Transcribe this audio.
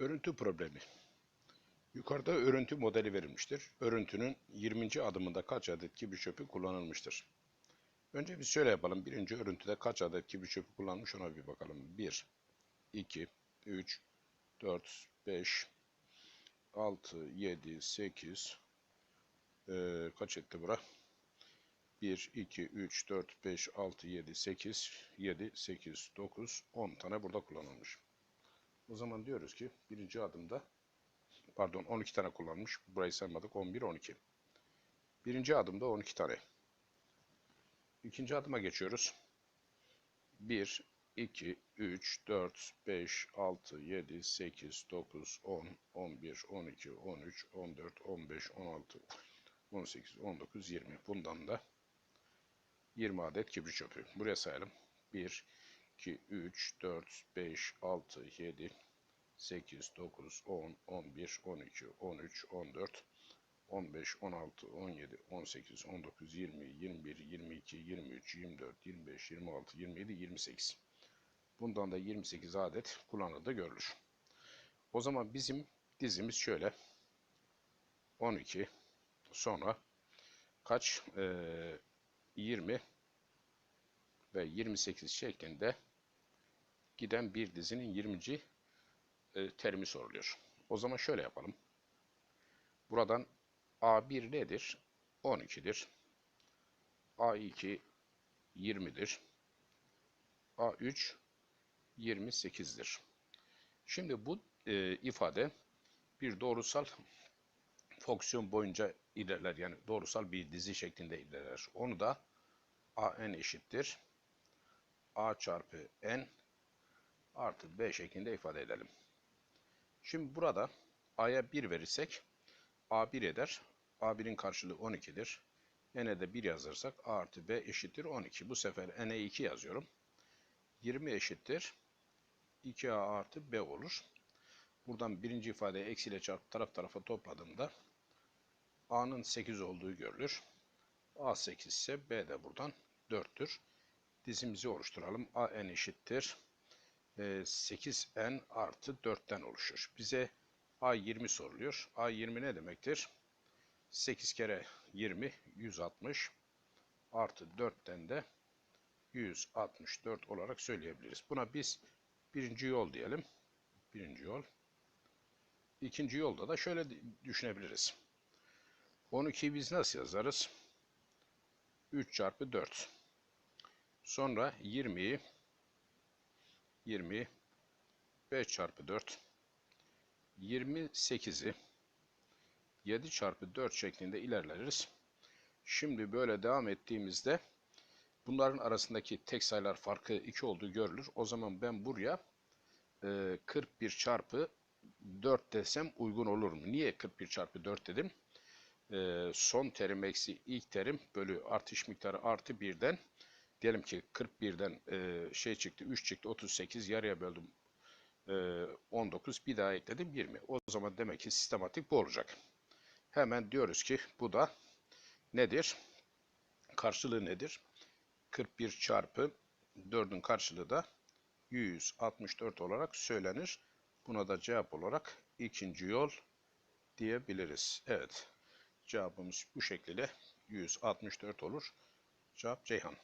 Örüntü problemi. Yukarıda örüntü modeli verilmiştir. Örüntünün 20. adımında kaç adet kibi çöpü kullanılmıştır? Önce biz şöyle yapalım. Birinci örüntüde kaç adet kibi çöpü kullanmış ona bir bakalım. 1, 2, 3, 4, 5, 6, 7, 8, ee, kaç etti bura? 1, 2, 3, 4, 5, 6, 7, 8, 7, 8, 9, 10 tane burada kullanılmış. O zaman diyoruz ki birinci adımda pardon 12 tane kullanmış. Burayı saymadık. 11, 12. Birinci adımda 12 tane. İkinci adıma geçiyoruz. 1, 2, 3, 4, 5, 6, 7, 8, 9, 10, 11, 12, 13, 14, 15, 16, 18, 19, 20. Bundan da 20 adet kibrit çöpü. Buraya sayalım. 1, 2, 3, 4, 5, 6, 7, 8, 9, 10, 11, 12, 13, 14, 15, 16, 17, 18, 19, 20, 21, 22, 23, 24, 25, 26, 27, 28. Bundan da 28 adet kullanıldı görülür. O zaman bizim dizimiz şöyle. 12 sonra kaç? Ee, 20 ve 28 şeklinde giden bir dizinin 20. E, terimi soruluyor. O zaman şöyle yapalım. Buradan A1 nedir? 12'dir. A2 20'dir. A3 28'dir. Şimdi bu e, ifade bir doğrusal fonksiyon boyunca ilerler. Yani doğrusal bir dizi şeklinde ilerler. Onu da an eşittir. a çarpı n artı b şeklinde ifade edelim. Şimdi burada a'ya 1 verirsek a 1 eder. a1'in karşılığı 12'dir. n'e de 1 yazarsak a artı b eşittir 12. Bu sefer n'e 2 yazıyorum. 20 eşittir 2a artı b olur. Buradan birinci ifadeyi eksiyle çarpıp taraf tarafa topladığımda a'nın 8 olduğu görülür. a 8 ise b de buradan 4'tür. Dizimizi oluşturalım. a n eşittir 8n artı 4'ten oluşur. Bize A20 soruluyor. A20 ne demektir? 8 kere 20 160 artı 4'ten de 164 olarak söyleyebiliriz. Buna biz birinci yol diyelim. Birinci yol. İkinci yolda da şöyle düşünebiliriz. 12'yi biz nasıl yazarız? 3 çarpı 4. Sonra 20'yi 20 5 çarpı 4 28'i 7 çarpı 4 şeklinde ilerleriz. Şimdi böyle devam ettiğimizde bunların arasındaki tek sayılar farkı 2 olduğu görülür. O zaman ben buraya e, 41 çarpı 4 desem uygun olur mu? Niye 41 çarpı 4 dedim? E, son terim eksi ilk terim bölü artış miktarı artı 1'den diyelim ki 41'den e, şey çıktı 3 çıktı 38 yarıya böldüm e, 19 bir daha ekledim 20. O zaman demek ki sistematik bu olacak. Hemen diyoruz ki bu da nedir? Karşılığı nedir? 41 çarpı 4'ün karşılığı da 164 olarak söylenir. Buna da cevap olarak ikinci yol diyebiliriz. Evet. Cevabımız bu şekilde 164 olur. Cevap Ceyhan.